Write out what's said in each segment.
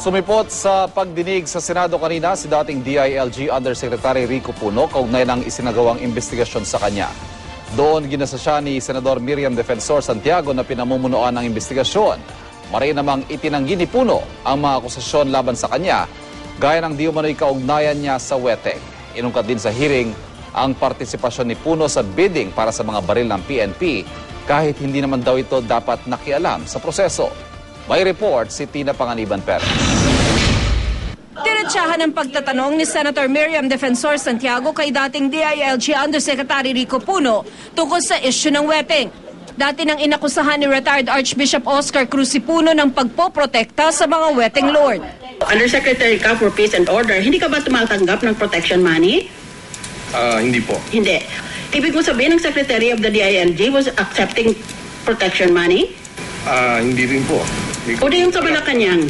Sumipot sa pagdinig sa Senado kanina si dating DILG Undersecretary Rico Puno kaugnay ng isinagawang investigasyon sa kanya. Doon ginasa siya ni Senador Miriam Defensor Santiago na pinamumunuan ng investigasyon. Maray namang itinanggi ni Puno ang mga akusasyon laban sa kanya gaya ng di umano'y kaugnayan niya sa Weteng. Inungkat din sa hearing ang partisipasyon ni Puno sa bidding para sa mga baril ng PNP kahit hindi naman daw ito dapat nakialam sa proseso. May report si Tina Panganiban Perez. Diretsahan ang pagtatanong ni Senator Miriam Defensor Santiago kay dating DILG Undersecretary Rico Puno tungkol sa issue ng weteng. Dati nang inakusahan ni retired Archbishop Oscar Cruz Puno ng pagpoprotekta sa mga weteng lord. Undersecretary ka for Peace and Order, hindi ka ba tumatanggap ng protection money? Ah, hindi po. Hindi. Ibig mo sabihin ng Secretary of the DILG was accepting protection money? Ah, hindi rin po. O ko- di yung sa Malacanang?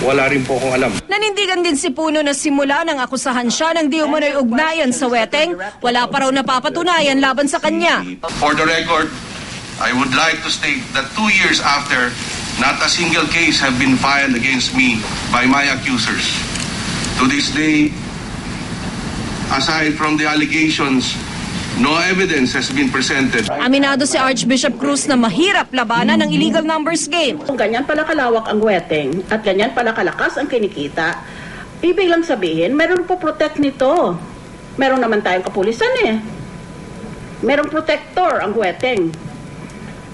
Wala rin po akong alam. Nanindigan din si Puno na simula nang akusahan siya ng di umano'y ugnayan sa weteng, wala pa raw napapatunayan laban sa kanya. For the record, I would like to state that two years after, not a single case have been filed against me by my accusers. To this day, aside from the allegations, no evidence has been presented. Aminado si Archbishop Cruz na mahirap labanan ng illegal numbers game. Kung ganyan pala kalawak ang weteng at ganyan pala kalakas ang kinikita, ibig lang sabihin, meron po protect nito. Meron naman tayong kapulisan eh. Merong protector ang weteng.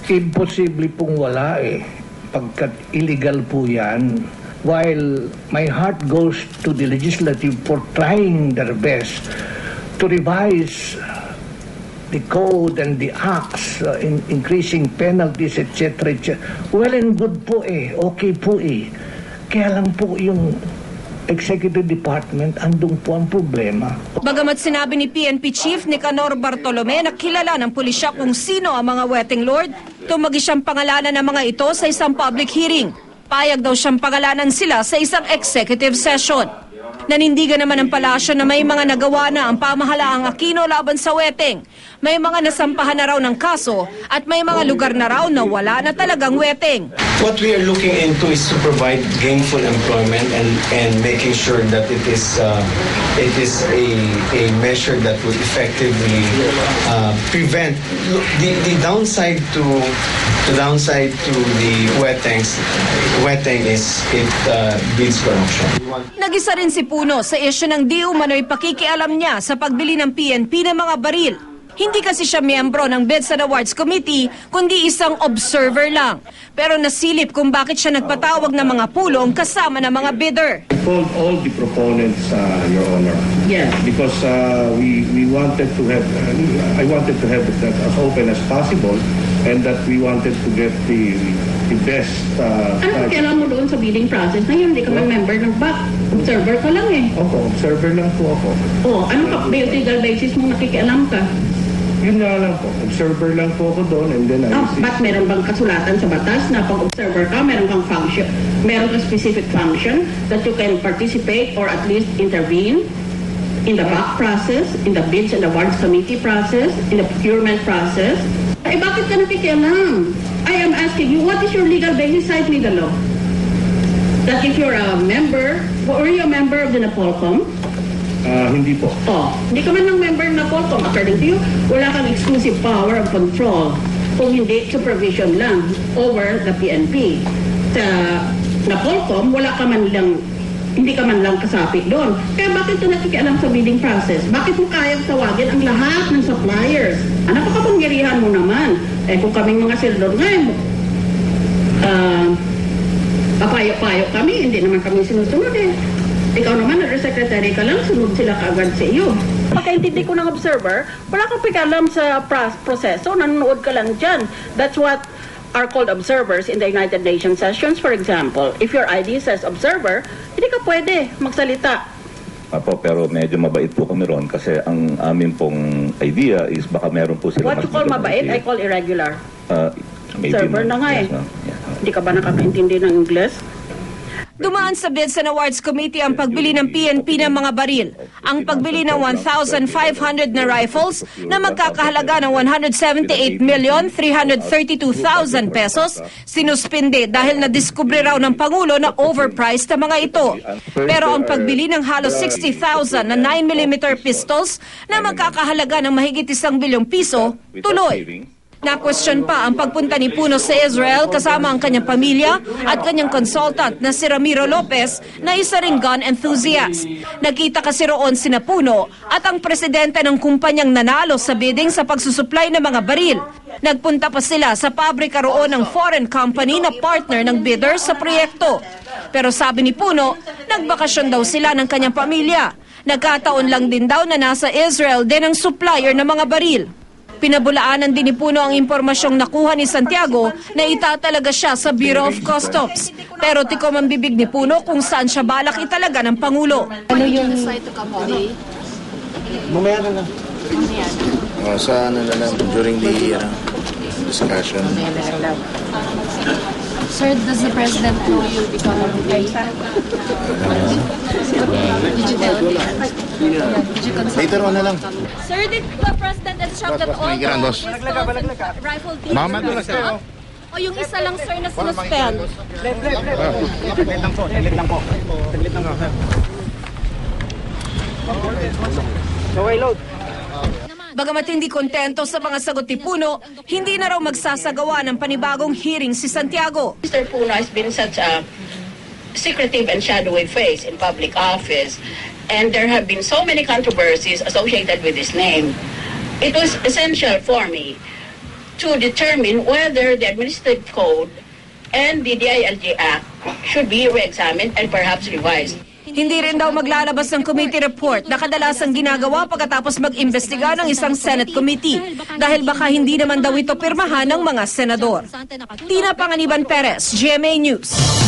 Imposible pong wala eh. Pagkat illegal po yan. While my heart goes to the legislative for trying their best to revise the code and the acts, uh, in increasing penalties, etc. etc. Well and good po eh. Okay po eh. Kaya lang po yung executive department, andun po ang problema. Bagamat sinabi ni PNP Chief Nicanor Bartolome na kilala ng pulisya kung sino ang mga wetting lord, tumagi siyang pangalanan ng mga ito sa isang public hearing. Payag daw siyang pangalanan sila sa isang executive session. Nanindigan naman ng palasyo na may mga nagawa na ang pamahalaang Aquino laban sa weteng. May mga nasampahan na raw ng kaso at may mga lugar na raw na wala na talagang weteng. What we are looking into is to provide gainful employment and and making sure that it is uh, it is a a measure that will effectively uh, prevent the the downside to the downside to the wettings wetting is it uh, breeds corruption. Nagisa rin si Puno sa isyu ng di umano'y pakikialam niya sa pagbili ng PNP ng mga baril. Hindi kasi siya miyembro ng Bids and Awards Committee, kundi isang observer lang. Pero nasilip kung bakit siya nagpatawag ng mga pulong kasama ng mga bidder. called all the proponents, uh, Your Honor. Yes. Because uh, we we wanted to have, uh, I wanted to have it as open as possible, and that we wanted to get the the best. Uh, Ano kailangan mo doon sa bidding process? Ngayon, hindi ka man member ng BAC. Observer ka lang eh. Opo, observer lang po ako. O, anong ka- legal basis mo nakikialam ka? Yun nga lang po, observer lang po ako doon, and then I Oh, assist. ba't meron bang kasulatan sa batas na pag observer ka, meron kang function, meron kang specific function that you can participate or at least intervene in the back process, in the bids and awards committee process, in the procurement process. Eh, bakit ka nakikialam? I am asking you, what is your legal basis? Cite me the law. That if you're a member, or you a member of the Napolcom, Ah, hindi po. Oh, hindi ka man ng member na Polcom. According to you, wala kang exclusive power of control. Kung hindi, supervision lang over the PNP. Sa Napolcom, wala ka man lang, hindi ka man lang kasapi doon. Kaya bakit ka nakikialam sa bidding process? Bakit mo kayang tawagin ang lahat ng suppliers? Ano pa kapangyarihan mo? Eh kung kaming mga senador nga, ah, papayo-payo kami, hindi naman kami sinusunod eh. Ikaw naman, secretary ka lang, sunod sila kaagad sa iyo. Pagkaintindi ko ng observer, wala kang pikalam sa proseso, nanonood ka lang dyan. That's what are called observers in the United Nations sessions, for example. If your ID says observer, hindi ka pwede magsalita. Apo, pero medyo mabait po kami ron kasi ang amin pong idea is baka meron po sila What you call mabait, I call irregular. Uh, maybe Observer ma'am. na nga eh. Yes, ma'am. Yes, ma'am. Hindi ka ba nakakaintindi ng English? Dumaan sa Bids and Awards Committee ang pagbili ng PNP ng mga baril, ang pagbili ng 1,500 na rifles na magkakahalaga ng 178,332,000 pesos, sinuspinde dahil nadiskubre raw ng Pangulo na overpriced ang mga ito. Pero ang pagbili ng halos 60,000 na 9mm pistols na magkakahalaga ng mahigit isang bilyong piso, tuloy. Na-question pa ang pagpunta ni Puno sa Israel kasama ang kanyang pamilya at kanyang consultant na si Ramiro Lopez na isa ring gun enthusiast. Nagkita kasi roon sina Puno at ang presidente ng kumpanyang nanalo sa bidding sa pagsusupply ng mga baril. Nagpunta pa sila sa pabrika roon ng foreign company na partner ng bidder sa proyekto. Pero sabi ni Puno, nagbakasyon daw sila ng kanyang pamilya. Nagkataon lang din daw na nasa Israel din ang supplier ng mga baril. Pinabulaanan din ni Puno ang impormasyong nakuha ni Santiago na itatalaga siya sa Bureau of Customs. Pero tikom ang bibig ni Puno kung saan siya balak italaga ng Pangulo. Ano yung... Mamaya na lang. Oh, sa ano na lang, during the ano, discussion. Sir, does the president know you'll be coming today? Did you tell him? Did you consult? Later on na lang. Sir, did the president instruct that all the pistols and rifle dealers Mama, are dulas kayo. stopped? O yung isa lang, sir, na sinuspend? Bagamat hindi kontento sa mga sagot ni Puno, hindi na raw magsasagawa ng panibagong hearing si Santiago. Mr. Puno has been such a secretive and shadowy face in public office, and there have been so many controversies associated with his name. It was essential for me to determine whether the Administrative Code and the DILG Act should be re-examined and perhaps revised. Hindi rin daw maglalabas ng committee report na kadalasang ginagawa pagkatapos mag-imbestiga ng isang Senate committee dahil baka hindi naman daw ito pirmahan ng mga senador. Tina Panganiban Perez, GMA News.